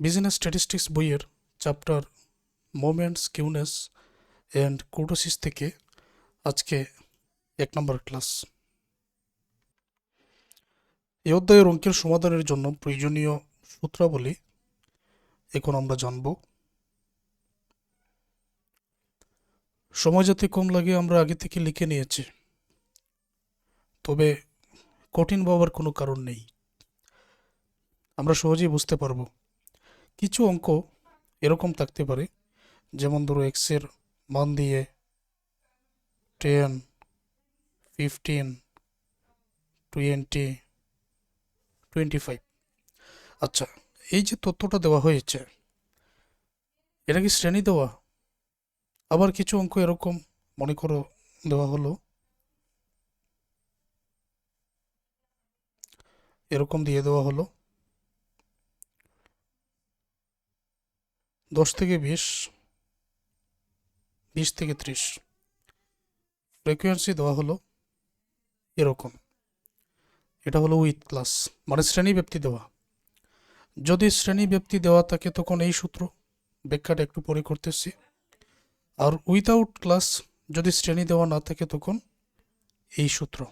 Business statistics বইয়ের chapter moments skewness and kurtosis থেকে আজকে এক নম্বর ক্লাস এই অধ্যায়ের অঙ্কের সমাধানের জন্য প্রয়োজনীয় সূত্রাবলী এখন আমরা জানব। সময় যাতে কম লাগে আমরা আগে থেকে লিখে নিয়েছি। তবে কঠিন ভাবার কোনো কারণ নেই। আমরা সহজেই বুঝতে পারব। কিছু অঙ্ক এরকম থাকতে পারে। যেমন ধরো এক্সের মান দিয়ে ten fifteen twenty twenty five আচ্ছা এই যে তথ্যটা দেওয়া হয়েছে, এটা কি শ্রেণি দেওয়া? আবার কিছু অঙ্ক এরকম মনে করো দেওয়া হলো। এরকম দিয়ে দেওয়া হলো। দশ থেকে বিশ বিশ থেকে ত্রিশ। ফ্রিকোয়েন্সি দেওয়া হলো এরকম। এটা হলো উইথ ক্লাস মানে শ্রেণি ব্যক্তি দেওয়া। যদি শ্রেণি ব্যক্তি দেওয়া থাকে তখন এই সূত্র ব্যাখ্যাটা একটু পরে করতেছি। আর উইথাউট ক্লাস যদি শ্রেণি দেওয়া না থাকে তখন এই সূত্র।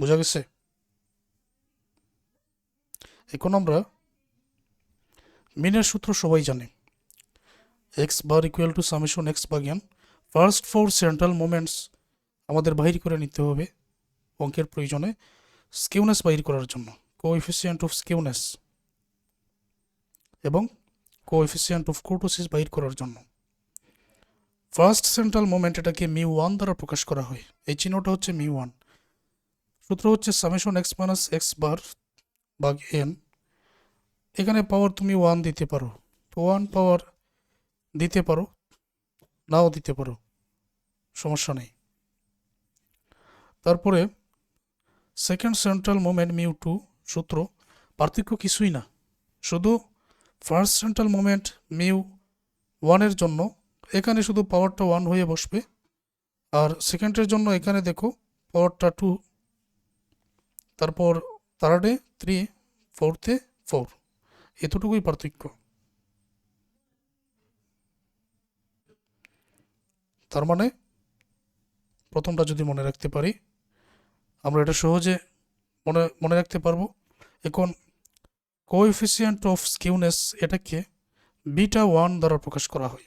বোঝা গেছে? এখন আমরা মিনের সূত্র সবাই জানে। X bar equal to summation X Bagiyan first four central moments আমাদের বাহির করে নিতে হবে অঙ্কের প্রয়োজনে স্কিউনেস বাহির করার জন্য। কোএফিসিয়েন্ট অফ স্কিউনেস এবং কোএফিসিয়েন্ট অফ কোটোসিস বাহির করার জন্য। ফার্স্ট সেন্ট্রাল মোমেন্ট এটাকে মিউ ওয়ান দ্বারা প্রকাশ করা হয়। এই চিহ্নটা হচ্ছে মিউ ওয়ান সূত্র হচ্ছে summation X minus X bar bug N এখানে পাওয়ার তুমি ওয়ান দিতে পারো। ওয়ান পাওয়ার দিতে পারো, নাও দিতে পারো, সমস্যা নেই। তারপরে second central moment mu two সূত্র, পার্থক্য কিছুই না। শুধু ফার্স্ট সেন্ট্রাল মোমেন্ট মিউ ওয়ানের জন্য, এখানে শুধু পাওয়ারটা ওয়ান হয়ে বসবে। আর সেকেন্ডের জন্য এখানে দেখো পাওয়ারটা টু তারপর থার্ডে থ্রি ফোর্থে ফোর এতটুকুই পার্থক্য। তার মানে প্রথমটা যদি মনে রাখতে পারি, আমরা এটা সহজে মনে মনে রাখতে পারব, এখন কোএফিসিয়েন্ট অফ স্কিউনেস এটাকে বিটা ওয়ান দ্বারা প্রকাশ করা হয়।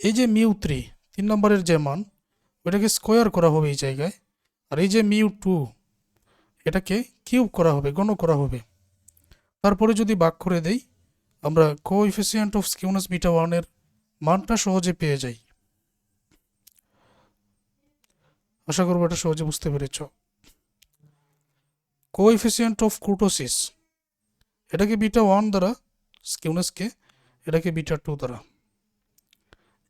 এই যে মিউ থ্রি তিন নম্বরের যে মান, ওইটাকে স্কোয়ার করা হবে এই জায়গায়, আর এই যে মিউ টু এটাকে কিউব করা হবে, গণ করা হবে। তারপরে যদি বাক করে দেই, আমরা co coefficient of skewness beta ওয়ানের মানটা সহজে পেয়ে যাই। আশা করব এটা সহজে বুঝতে পেরেছ। কো কোএফিসিয়েন্ট অফ কুটোসিস এটাকে বিটা ওয়ান দ্বারা স্কিউনেসকে এটাকে বিটা টু দ্বারা।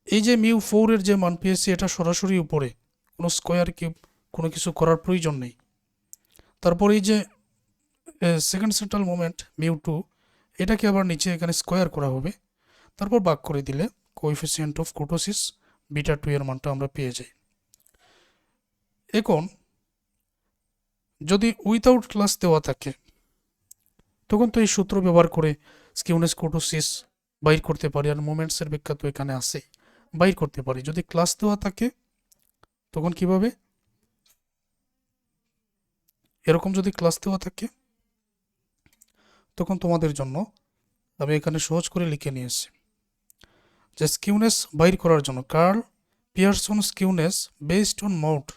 এই যে মিউ ফোরের যে মান পেয়েছি, এটা সরাসরি উপরে, কোনো স্কোয়ার কিউব কোনো কিছু করার প্রয়োজন নেই। তারপর এই যে second central moment mu two এটাকে আবার নিচে এখানে স্কোয়ার করা হবে। তারপর বাক করে দিলে coefficient of kurtosis beta two এর মানটা আমরা পেয়ে যাই। এখন, যদি উইথাউট ক্লাস দেওয়া থাকে, তখন তো এই সূত্র ব্যবহার করে স্কিউনেস কোটোসিস বাইর করতে পারি আর মোমেন্টসের ব্যাখ্যা তো এখানে আসে বাইর করতে পারি। যদি ক্লাস দেওয়া থাকে, তখন কীভাবে? এরকম যদি ক্লাস দেওয়া থাকে তখন তোমাদের জন্য আমি এখানে সহজ করে লিখে নিয়েছি। যে স্কিউনেস বাইর করার জন্য Karl Pearson skewness based on mode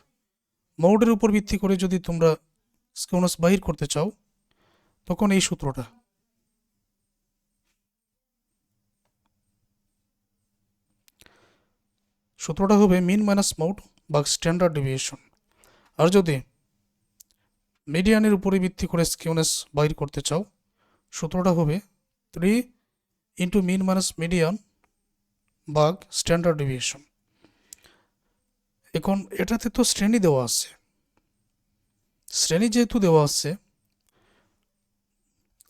মৌডের উপর ভিত্তি করে যদি তোমরা স্কিউনেস বাহির করতে চাও, তখন এই সূত্রটা। সূত্রটা হবে মিন মাইনাস মাউট বা স্ট্যান্ডার্ড ডেভিয়েশন। আর যদি মিডিয়ানের উপরে ভিত্তি করে স্কিউনেস বাহির করতে চাও সূত্রটা হবে three into mean minus median bug standard deviation এখন এটাতে তো শ্রেণি দেওয়া আছে। শ্রেণি যেহেতু দেওয়া আছে,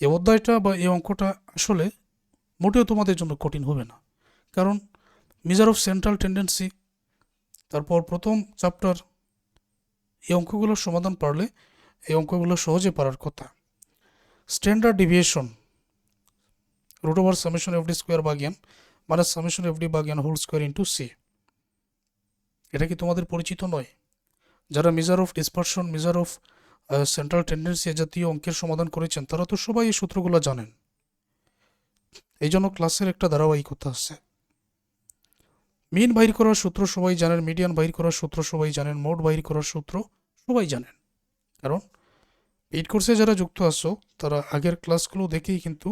এ অধ্যায়টা বা এই অঙ্কটা আসলে মোটেও তোমাদের জন্য কঠিন হবে না। কারণ মেজার অফ সেন্ট্রাল টেন্ডেন্সি তারপর প্রথম চ্যাপ্টার এই অঙ্কগুলোর সমাধান পারলে এই অঙ্কগুলো সহজে পারার কথা। Standard deviation root over summation f d square Bagiyan minus summation F D বাগিয়ান হোল স্কোয়ার ইন্টু সি এটা কি তোমাদের পরিচিত নয়? যারা measure of dispersion measure of central tendency জাতীয় অঙ্কের সমাধান করেছেন, তারা তো সবাই এই সূত্রগুলো জানেন। এই জন্য ক্লাসের একটা ধারাবাহিকতা আছে। মিন বাইর করার সূত্র সবাই জানেন মিডিয়ান বাইর করার সূত্র সবাই জানেন মোড বাইর করার সূত্র সবাই জানেন। কারণ পেইড কোর্সে যারা যুক্ত আছো, তারা আগের ক্লাসগুলো দেখেই কিন্তু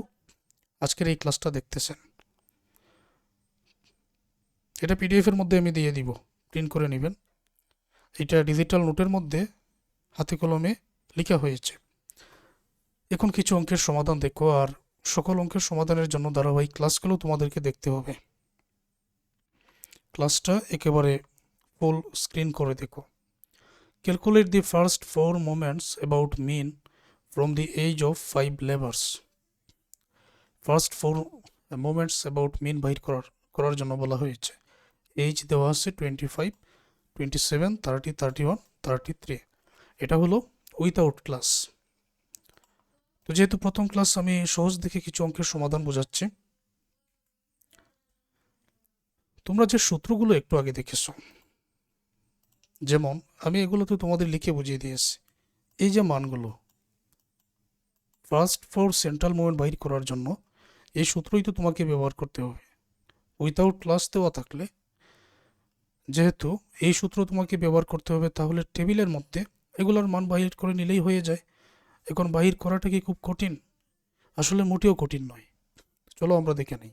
আজকের এই ক্লাসটা দেখতেছেন। এটা পিডিএফ এর মধ্যে আমি দিয়ে দিব প্রিন্ট করে নেবেন। এটা ডিজিটাল নোটের মধ্যে হাতে কলমে লেখা হয়েছে। এখন কিছু অঙ্কের সমাধান দেখো, আর সকল অঙ্কের সমাধানের জন্য ধারাবাহিক ক্লাসগুলো তোমাদেরকে দেখতে হবে। ক্লাসটা একেবারে ফুল স্ক্রিন করে দেখো। Calculate the first four moments about mean from the age of five labours first four moments about mean বাইর করার করার জন্য বলা হয়েছে। এইজ দেওয়া আছে twenty five twenty seven thirty thirty one thirty three এটা হলো উইথাউট ক্লাস তো যেহেতু প্রথম ক্লাস আমি সহজ দেখে কিছু অঙ্কের সমাধান বোঝাচ্ছি। তোমরা যে সূত্রগুলো একটু আগে দেখেছ যেমন আমি এগুলো তো তোমাদের লিখে বুঝিয়ে দিয়েছি এই যে মানগুলো ফার্স্ট ফোর সেন্ট্রাল মুভমেন্ট বাহির করার জন্য এই সূত্রই তো তোমাকে ব্যবহার করতে হবে। উইথাউট ক্লাস দেওয়া থাকলে, যেহেতু এই সূত্র তোমাকে ব্যবহার করতে হবে, তাহলে টেবিলের মধ্যে এগুলোর মান বাহির করে নিলেই হয়ে যায়। এখন বাহির করাটা কি খুব কঠিন? আসলে মোটেও কঠিন নয়। চলো আমরা দেখে নিই।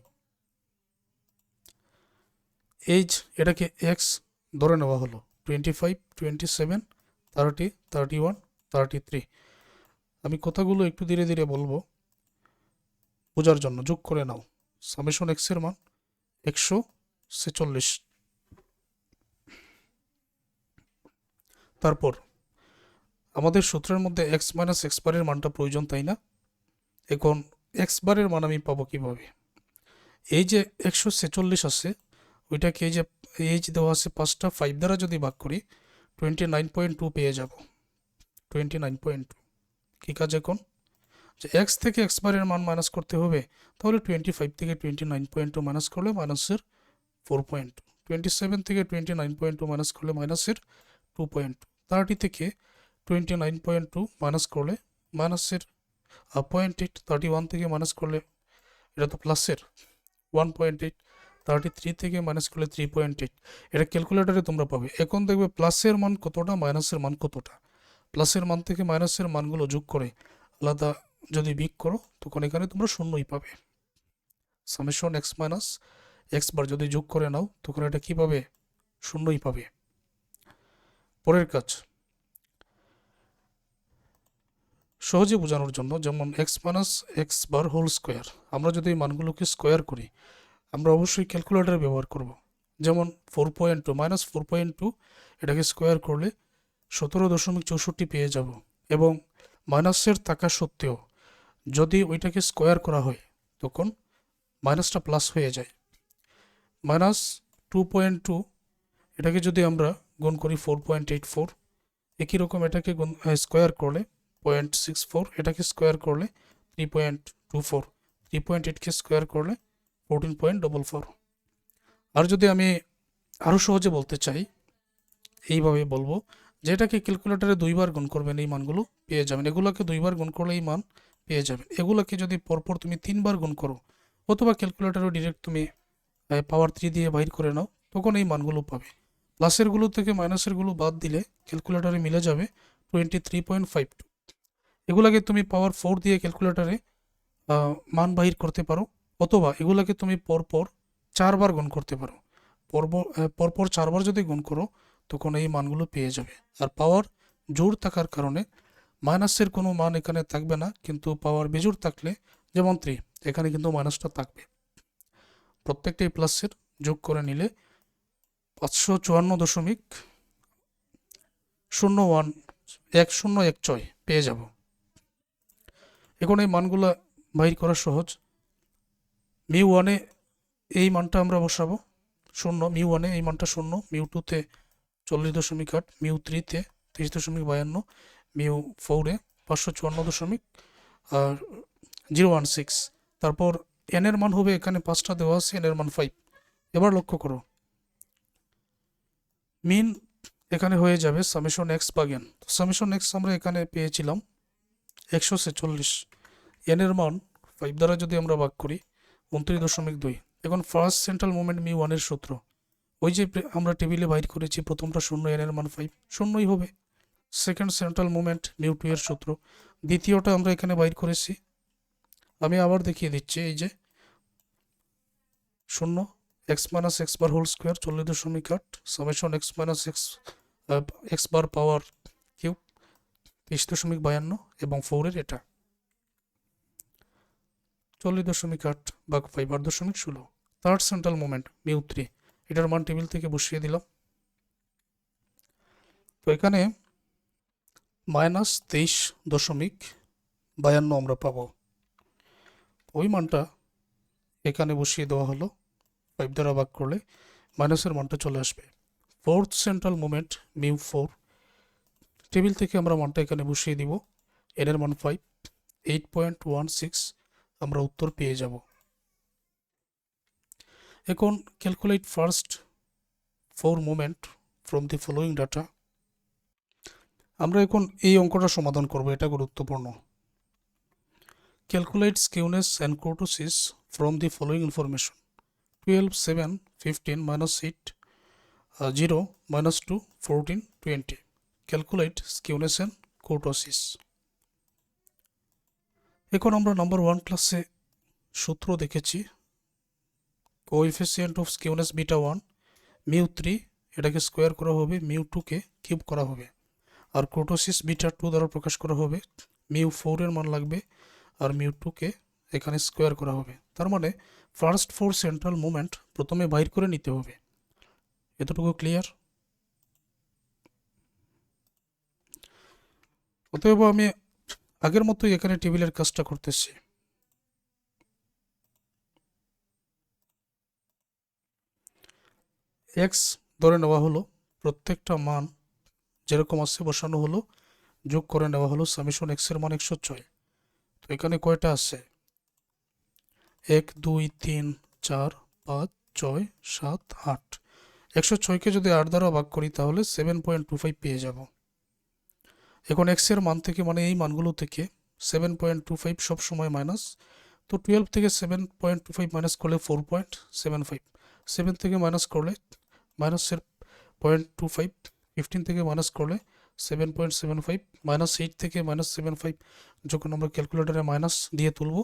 এইজ এটাকে এক্স ধরে নেওয়া হলো। Twenty five twenty seven thirty thirty one thirty three আমি কথাগুলো একটু ধীরে ধীরে বলব। বোঝার জন্য, যোগ করে নাও। সামেশন এক্সের মান একশো ছেচল্লিশ। তারপর, আমাদের সূত্রের মধ্যে এক্স মাইনাস এক্স বারের মানটা প্রয়োজন, তাই না? এখন এক্স বারের মান আমি পাবো কীভাবে? এই যে একশো ছেচল্লিশ আছে, ওইটাকে এই যে এইচ দেওয়া আছে পাঁচটা ফাইভ দ্বারা যদি ভাগ করি টোয়েন্টি নাইন পয়েন্ট টু পেয়ে যাব। টোয়েন্টি নাইন পয়েন্ট টু কী কাজ এখন? যে এক্স থেকে এক্স বারের মান মাইনাস করতে হবে, তাহলে টোয়েন্টি ফাইভ থেকে twenty nine point two minus করলে মাইনাসের four point two twenty seven থেকে twenty nine point two minus করলে মাইনাসের টু পয়েন্ট টু থার্টি থেকে twenty nine point two minus করলে মাইনাসের পয়েন্ট এইট থার্টি ওয়ান থেকে মাইনাস করলে, এটা তো প্লাসের one point eight thirty three থেকে মাইনাস করলে থ্রি পয়েন্ট এইট এটা ক্যালকুলেটারে তোমরা পাবে। এখন দেখবে প্লাসের মান কতটা মাইনাসের মান কতটা? প্লাসের মান থেকে মাইনাসের মানগুলো যোগ করে আলাদা যদি বিক করো, তখন এখানে তোমরা শূন্যই পাবে। Summation X minus X bar যদি যোগ করে নাও, তখন এটা কী পাবে? শূন্যই পাবে। পরের কাজ। সহজে বোঝানোর জন্য যেমন X minus X bar whole square আমরা যদি এই মানগুলোকে স্কোয়ার করি আমরা অবশ্যই ক্যালকুলেটার ব্যবহার করব। যেমন four point two minus four point two এটাকে স্কোয়ার করলে সতেরো দশমিক চৌষট্টি পেয়ে যাব এবং মাইনাসের থাকা সত্ত্বেও যদি ওইটাকে স্কোয়ার করা হয়, তখন মাইনাসটা প্লাস হয়ে যায়। মাইনাস টু পয়েন্ট টু এটাকে যদি আমরা গুণ করি ফোর পয়েন্ট এইট ফোর একই রকম এটাকে গুণ স্কোয়ার করলে পয়েন্ট সিক্স ফোর এটাকে স্কোয়ার করলে three point two four three point এইটকে square করলে ফোরটিন পয়েন্ট ডবল ফোর আর যদি আমি আরও সহজে বলতে চাই, এইভাবে বলব যে এটাকে ক্যালকুলেটারে দুইবার গুণ করবেন এই মানগুলো পেয়ে যাবেন। এগুলোকে দুইবার গুণ করলে এই মান পেয়ে যাবেন। এগুলোকে যদি পরপর তুমি তিনবার গুণ করো, অথবা ক্যালকুলেটারও ডিরেক্ট তুমি পাওয়ার থ্রি দিয়ে বাইর করে নাও, তখন এই মানগুলো পাবে। প্লাসেরগুলো থেকে মাইনাসেরগুলো বাদ দিলে ক্যালকুলেটারে মিলে যাবে twenty three point five two এগুলাকে তুমি পাওয়ার ফোর দিয়ে ক্যালকুলেটারে মান বাহির করতে পারো। অথবা এগুলাকে তুমি পরপর চারবার গুণ করতে পারো। পরপর চারবার যদি গুণ করো, তখন এই মানগুলো পেয়ে যাবে। আর পাওয়ার জোর থাকার কারণে মাইনাসের কোনো মান এখানে থাকবে না, কিন্তু পাওয়ার বেজোর থাকলে, যেমন থ্রি এখানে কিন্তু মাইনাসটা থাকবে। প্রত্যেকটাই প্লাসের যোগ করে নিলে পাঁচশো চুয়ান্ন দশমিক শূন্য ওয়ান, এক শূন্য এক ছয় পেয়ে যাব। এখন এই মানগুলো বাহির করা সহজ। মিউ ওয়ানে এই মানটা আমরা বসাবো। শূন্য, মিউ ওয়ানে এই মানটা শূন্য, মিউ টুতে চল্লিশ দশমিক আট, মিউ থ্রিতে তিরিশ দশমিক বায়ান্ন, মিউ ফোরে পাঁচশো চুয়ান্ন দশমিক, আর জিরো ওয়ান সিক্স। তারপর এন এর মান হবে এখানে পাঁচটা দেওয়া আছে এন এর মান ফাইভ এবার লক্ষ্য করো। মিন এখানে হয়ে যাবে সামেশন এক্স বাগেন সামেশন এক্স আমরা এখানে পেয়েছিলাম একশো ছেচল্লিশ। এন এর মান ফাইভ দ্বারা যদি আমরা ভাগ করি উনত্রিশ দশমিক দুই। এখন ফার্স্ট সেন্ট্রাল মুভমেন্ট মি ওয়ানের সূত্র। ওই যে আমরা টেবিলে বাইর করেছি, প্রথমটা শূন্য এন এর মান ফাইভ শূন্যই হবে। Second central movement mu two এর সূত্র। দ্বিতীয়টা আমরা এখানে বাইর করেছি। আমি আবার দেখিয়ে দিচ্ছি, এই যে শূন্য X minus X bar whole square চল্লিশ দশমিক আট summation X minus X X bar power cube তেইশ দশমিক বায়ান্ন এবং ফোরের এটা। চল্লিশ দশমিক আট বা ফাইভ আট দশমিক ষোলো। Third central moment mu three এটার মান টেবিল থেকে বসিয়ে দিলাম। তো এখানে মাইনাস তেইশ দশমিক বায়ান্ন আমরা পাবো। ওই মানটা এখানে বসিয়ে দেওয়া হলো ফাইভ দ্বারা ভাগ করলে মাইনাসের মানটা চলে আসবে। Fourth central moment mu four table থেকে আমরা মানটা এখানে বসিয়ে দিব এন এর মান five eight point one six আমরা উত্তর পেয়ে যাব। এখন calculate first four moment from the following data আমরা এখন এই অঙ্কটা সমাধান করব, এটা গুরুত্বপূর্ণ। Calculate skewness and kurtosis from the following information twelve seven fifteen minus eight zero minus two fourteen twenty calculate skewness and kurtosis এখন আমরা নাম্বার ওয়ান ক্লাসে সূত্র দেখেছি। Coefficient of skewness beta one mu three এটাকে square করা হবে mu টুকে cube করা হবে। আর কোটোসিস বিটা টু দ্বারা প্রকাশ করা হবে মিউ ফোরের মান লাগবে, আর মিউ টুকে এখানে স্কোয়ার করা হবে। তার মানে ফার্স্ট ফোর সেন্ট্রাল মুভমেন্ট প্রথমে বাইর করে নিতে হবে। এতটুকু ক্লিয়ার অতএব আমি আগের মতোই এখানে টেবিলের কাজটা করতেছি। এক্স ধরে নেওয়া হলো, প্রত্যেকটা মান যেরকম আছে বসানো হলো, যোগ করে নেওয়া হলো সামিশন এক্সের মান একশো ছয়। তো এখানে কয়টা আছে? এক, দুই, তিন, চার, পাঁচ, ছয়, সাত, আট। একশো ছয়কে যদি আট দ্বারা ভাগ করি তাহলে সেভেন পয়েন্ট টু ফাইভ পেয়ে যাব। এখন এক্সের মান থেকে মানে এই মানগুলো থেকে সেভেন পয়েন্ট টু ফাইভ সবসময় মাইনাস তো টুয়েলভ থেকে seven point two five minus করলে four point seven five seven থেকে মাইনাস করলে মাইনাসের পয়েন্ট টু ফাইভ ফিফটিন থেকে মাইনাস করলে seven point seven five minus eight থেকে মাইনাস সেভেন ফাইভ যখন আমরা ক্যালকুলেটারে মাইনাস দিয়ে তুলব,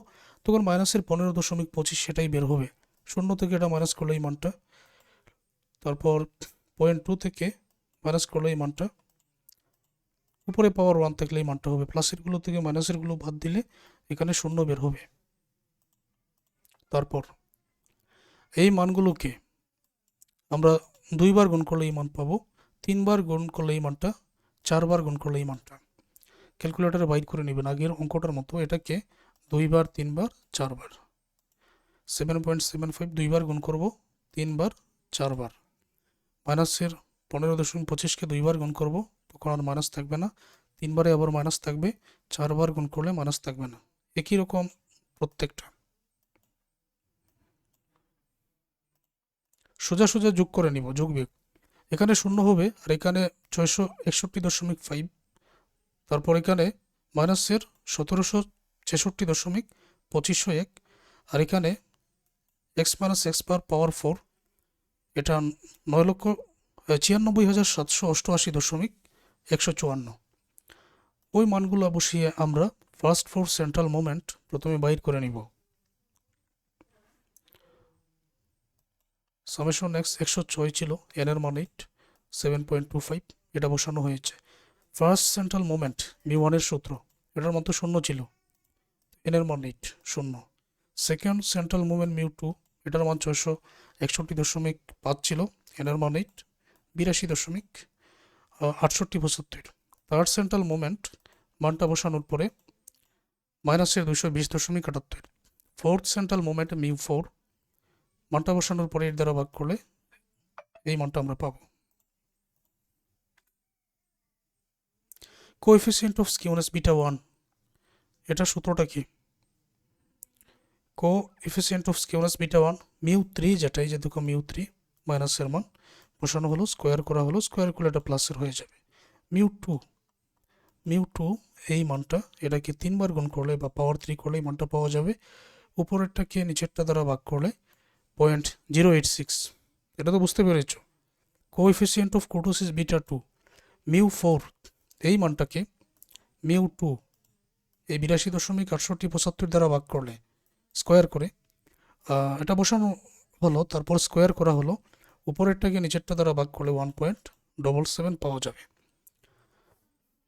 তখন মাইনাসের পনেরো দশমিক পঁচিশ সেটাই বের হবে। শূন্য থেকে এটা মাইনাস করলে এই মানটা, তারপর পয়েন্ট টু থেকে মাইনাস করলে এই মানটা উপরে পাওয়ার ওয়ান থাকলে এই মানটা হবে প্লাসেরগুলো থেকে মাইনাসেরগুলো বাদ দিলে এখানে শূন্য বের হবে। তারপর, এই মানগুলোকে আমরা দুইবার গুণ করলে এই মান পাবো। তিনবার গুণ করলে এই মানটা, চারবার গুণ করলে এই মানটা। ক্যালকুলেটারে বাইর করে নেবেন আগের অঙ্কটার মতো। এটাকে দুইবার, তিনবার, চারবার। সেভেন পয়েন্ট সেভেন ফাইভ দুইবার গুণ করব, তিনবার, চারবার। মাইনাসের পনেরো দশমিক পঁচিশকে দুইবার গুণ করব আর মাইনাস থাকবে না। তিনবারে আবার মাইনাস থাকবে, চারবার গুণ করলে মাইনাস থাকবে না। একই রকম প্রত্যেকটা। সোজা সোজা যোগ করে নিব যোগ বিয়োগ এখানে শূন্য হবে আর এখানে ছয়শো একষট্টি দশমিক ফাইভ তারপর এখানে মাইনাসের সতেরোশো ছেষট্টি দশমিক পঁচিশশো এক। আর এখানে X minus X per power four এটা নয় লক্ষ ছিয়ানব্বই হাজার সাতশো অষ্টআশি দশমিক একশো চুয়ান্ন। ওই মানগুলো বসিয়ে আমরা ফার্স্ট ফোর সেন্ট্রাল মোমেন্ট প্রথমে বাইর করে নিব। সামেশন এক্স একশো ছয় ছিল এন এর মান eight seven point two five এটা বসানো হয়েছে। ফার্স্ট সেন্ট্রাল মোমেন্ট মি ওয়ানের সূত্র, এটার মতো শূন্য ছিল এন এর মান এইট শূন্য। Second central movement mu two এটার মান ছয়শো একষট্টি দশমিক পাঁচ ছিল এন এর মান এইট বিরাশি দশমিক আটষট্টি পঁচাত্তর থার্ড সেন্ট্রাল মুভমেন্ট মানটা বসানোর পরে মাইনাসের দুশো বিশ দশমিক আটাত্তর। Fourth central movement mu four মানটা বসানোর পরে এর দ্বারা ভাগ করলে এই মানটা আমরা পাবো। Coefficient of skewness beta one এটা সূত্রটা কি? Coefficient of skewness beta one mu three যেটাই যে দেখো মিউ থ্রি মাইনাসের মান। বসানো হলো স্কোয়ার করা হলো স্কোয়ার করলে এটা প্লাসের হয়ে যাবে। মিউ টু মিউ টু এই মানটা এটাকে তিনবার গুণ করলে বা পাওয়ার থ্রি করলে এই মানটা পাওয়া যাবে। উপরেরটাকে নিচেরটা দ্বারা ভাগ করলে পয়েন্ট জিরো এইট সিক্স এটা তো বুঝতে পেরেছ? Coefficient of kurtosis beta two mu four এই মানটাকে মিউ টু এই বিরাশি দশমিক আটষট্টি পঁচাত্তর দ্বারা ভাগ করলে স্কোয়ার করে এটা বসানো হলো, তারপর স্কোয়ার করা হলো উপরেরটাকে নিচেরটা দ্বারা ভাগ করলে ওয়ান পয়েন্ট ডবল সেভেন পাওয়া যাবে।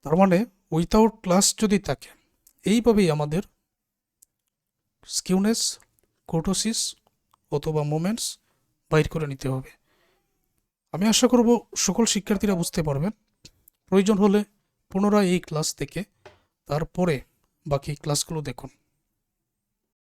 তার মানে উইথাউট ক্লাস যদি থাকে, এইভাবেই আমাদের স্কিউনেস কোটোসিস অথবা মোমেন্টস বাইর করে নিতে হবে। আমি আশা করব সকল শিক্ষার্থীরা বুঝতে পারবেন। প্রয়োজন হলে পুনরায় এই ক্লাস থেকে তারপরে বাকি ক্লাসগুলো দেখুন।